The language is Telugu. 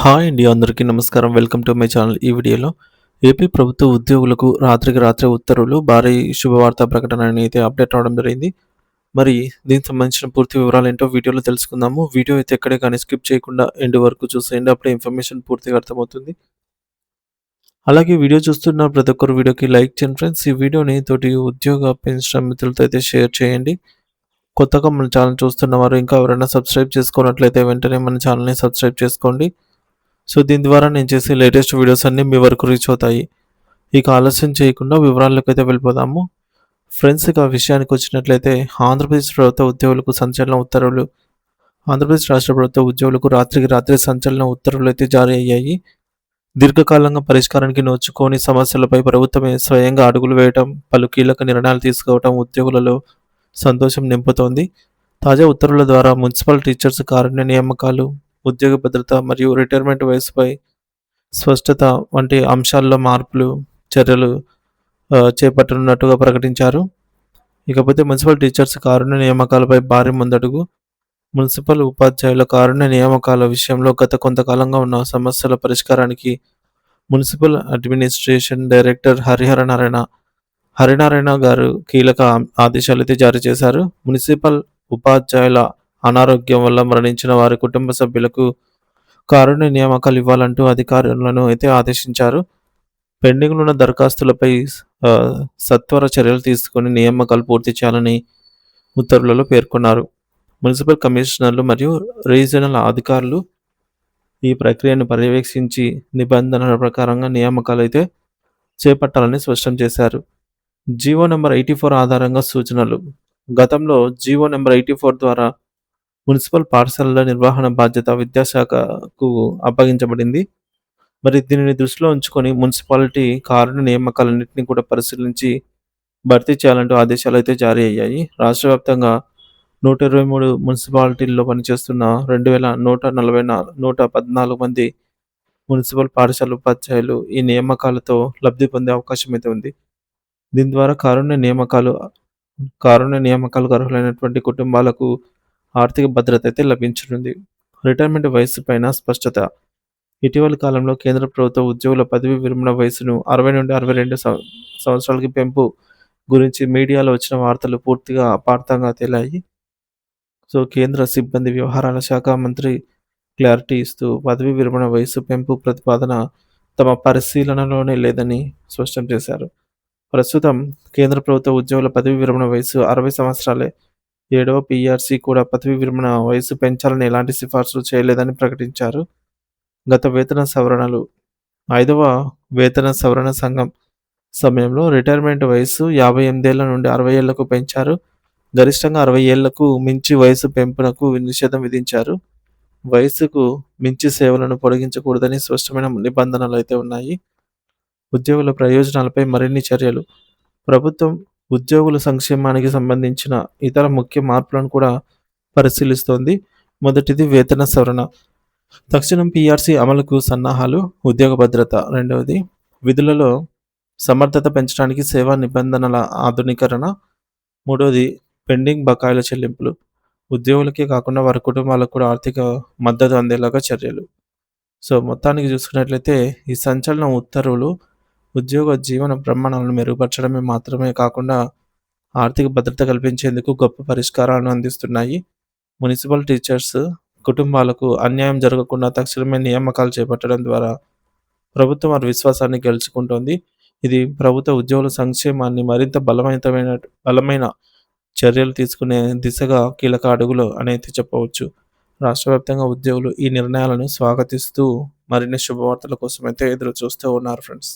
హాయ్ అండి అందరికీ నమస్కారం. Welcome to my channel. ఈ వీడియోలో ఏపీ ప్రభుత్వ ఉద్యోగులకు రాత్రికి రాత్రి ఉత్తర్వులు భారీ శుభవార్త ప్రకటన అయితే అప్డేట్ అవడం జరిగింది. మరి దీనికి సంబంధించిన పూర్తి వివరాలు ఏంటో వీడియోలో తెలుసుకుందాము. వీడియో అయితే ఎక్కడే కానీ స్కిప్ చేయకుండా ఎండ్ వరకు చూసేయండి. అప్పుడే ఇన్ఫర్మేషన్ పూర్తిగా అర్థమవుతుంది. అలాగే వీడియో చూస్తున్న ప్రతి ఒక్కరు వీడియోకి లైక్ చేయండి ఫ్రెండ్స్. ఈ వీడియోని తోటి ఉద్యోగ పెన్షన్ మిత్రులతో అయితే షేర్ చేయండి. కొత్తగా మన ఛానల్ చూస్తున్న వారు ఇంకా ఎవరైనా సబ్స్క్రైబ్ చేసుకున్నట్లయితే వెంటనే మన ఛానల్ని సబ్స్క్రైబ్ చేసుకోండి. సో దీని ద్వారా నేను చేసే లేటెస్ట్ వీడియోస్ అన్నీ మీ వరకు రీచ్ అవుతాయి. ఇక ఆలస్యం చేయకుండా వివరాల్లోకి అయితే వెళ్ళిపోదాము. ఫ్రెండ్స్ ఇక విషయానికి వచ్చినట్లయితే ఆంధ్రప్రదేశ్ ప్రభుత్వ ఉద్యోగులకు సంచలన ఉత్తర్వులు ఆంధ్రప్రదేశ్ రాష్ట్ర ప్రభుత్వ ఉద్యోగులకు రాత్రికి రాత్రి సంచలన ఉత్తర్వులు అయితే జారీ అయ్యాయి. దీర్ఘకాలంగా పరిష్కారానికి నోచుకోని సమస్యలపై ప్రభుత్వమే స్వయంగా అడుగులు వేయటం పలు కీలక నిర్ణయాలు తీసుకోవటం ఉద్యోగులలో సంతోషం నింపుతోంది. తాజా ఉత్తర్వుల ద్వారా మున్సిపల్ టీచర్స్ కారుణ్య నియామకాలు ఉద్యోగ భద్రత మరియు రిటైర్మెంట్ వయసుపై స్పష్టత వంటి అంశాల్లో మార్పులు చర్యలు చేపట్టనున్నట్టుగా ప్రకటించారు. ఇకపోతే మున్సిపల్ టీచర్స్ కారుణ్య నియామకాలపై భారీ ముందడుగు. మున్సిపల్ ఉపాధ్యాయుల కారుణ్య నియామకాల విషయంలో గత కొంతకాలంగా ఉన్న సమస్యల పరిష్కారానికి municipal administration director Harihara Narayana Harinarayana గారు కీలక ఆదేశాలు అయితే జారీ చేశారు. మున్సిపల్ ఉపాధ్యాయుల అనారోగ్యం వల్ల మరణించిన వారి కుటుంబ సభ్యులకు కారుణ్య నియామకాలు ఇవ్వాలంటూ అధికారులను అయితే ఆదేశించారు. పెండింగ్లో ఉన్న దరఖాస్తులపై సత్వర చర్యలు తీసుకుని నియామకాలు పూర్తి చేయాలని ఉత్తర్వులలో పేర్కొన్నారు. మున్సిపల్ కమిషనర్లు మరియు రీజనల్ అధికారులు ఈ ప్రక్రియను పర్యవేక్షించి నిబంధనల ప్రకారంగా నియామకాలు అయితే చేపట్టాలని స్పష్టం చేశారు. జీవో నెంబర్ ఎయిటీ ఫోర్ ఆధారంగా సూచనలు. గతంలో జీవో నెంబర్ ఎయిటీ ఫోర్ ద్వారా మున్సిపల్ పాఠశాలల నిర్వహణ బాధ్యత విద్యాశాఖకు అప్పగించబడింది. మరి దీనిని దృష్టిలో ఉంచుకొని మున్సిపాలిటీ కారుణ నియామకాలన్నింటినీ కూడా పరిశీలించి భర్తీ చేయాలంటూ ఆదేశాలు అయితే జారీ అయ్యాయి. రాష్ట్ర వ్యాప్తంగా నూట ఇరవై మూడు మున్సిపాలిటీల్లో పనిచేస్తున్న రెండు వేల నూట నలభై నాలుగు నూట పద్నాలుగు మంది మున్సిపల్ పాఠశాల ఉపాధ్యాయులు ఈ నియామకాలతో లబ్ధి పొందే అవకాశం అయితే ఉంది. దీని ద్వారా కారుణ్య నియామకాలు కారుణ్య నియామకాలకు అర్హులైనటువంటి కుటుంబాలకు ఆర్థిక భద్రత అయితే లభించనుంది. రిటైర్మెంట్ వయసు పైన స్పష్టత. ఇటీవలి కాలంలో కేంద్ర ప్రభుత్వ ఉద్యోగుల పదవి విరమణ వయసును అరవై నుండి అరవై రెండు సంవత్సరాలకి పెంపు గురించి మీడియాలో వచ్చిన వార్తలు పూర్తిగా అపార్థంగా తేలాయి. సో కేంద్ర సిబ్బంది వ్యవహారాల శాఖ మంత్రి క్లారిటీ ఇస్తూ పదవి విరమణ వయసు పెంపు ప్రతిపాదన తమ పరిశీలనలోనే లేదని స్పష్టం చేశారు. ప్రస్తుతం కేంద్ర ప్రభుత్వ ఉద్యోగుల పదవి విరమణ వయసు అరవై సంవత్సరాలే ఏడవ పీఆర్సీ కూడా పదవి విరమణ వయసు పెంచాలని ఎలాంటి సిఫార్సులు చేయలేదని ప్రకటించారు. గత వేతన సవరణలు. ఐదవ వేతన సవరణ సంఘం సమయంలో రిటైర్మెంట్ వయసు యాభై ఎనిమిదేళ్ళ నుండి అరవై ఏళ్ళకు పెంచారు. గరిష్టంగా అరవై ఏళ్ళకు మించి వయసు పెంపునకు నిషేధం విధించారు. వయసుకు మించి సేవలను పొడిగించకూడదని స్పష్టమైన నిబంధనలు అయితే ఉన్నాయి. ఉద్యోగుల ప్రయోజనాలపై మరిన్ని చర్యలు. ప్రభుత్వం ఉద్యోగుల సంక్షేమానికి సంబంధించిన ఇతర ముఖ్య మార్పులను కూడా పరిశీలిస్తోంది. మొదటిది వేతన సవరణ. తక్షణం పీఆర్సీ అమలుకు సన్నాహాలు ఉద్యోగ భద్రత. రెండవది విధులలో సమర్థత పెంచడానికి సేవా నిబంధనల ఆధునీకరణ. మూడవది పెండింగ్ బకాయిల చెల్లింపులు. ఉద్యోగులకే కాకుండా వారి కుటుంబాలకు కూడా ఆర్థిక మద్దతు అందేలాగా చర్యలు. సో మొత్తానికి చూసుకున్నట్లయితే ఈ సంచలన ఉత్తర్వులు ఉద్యోగ జీవన ప్రమాణాలను మెరుగుపరచడమే మాత్రమే కాకుండా ఆర్థిక భద్రత కల్పించేందుకు గొప్ప పరిష్కారాలను అందిస్తున్నాయి. మున్సిపల్ టీచర్స్ కుటుంబాలకు అన్యాయం జరగకుండా తక్షణమే నియామకాలు చేపట్టడం ద్వారా ప్రభుత్వం వారి విశ్వాసాన్ని గెలుచుకుంటోంది. ఇది ప్రభుత్వ ఉద్యోగుల సంక్షేమాన్ని మరింత బలమైనమైన బలమైన చర్యలు తీసుకునే దిశగా కీలక అడుగులు అనేది చెప్పవచ్చు. రాష్ట్ర వ్యాప్తంగా ఉద్యోగులు ఈ నిర్ణయాలను స్వాగతిస్తూ మరిన్ని శుభవార్తల కోసం అయితే ఎదురు చూస్తూ ఉన్నారు ఫ్రెండ్స్.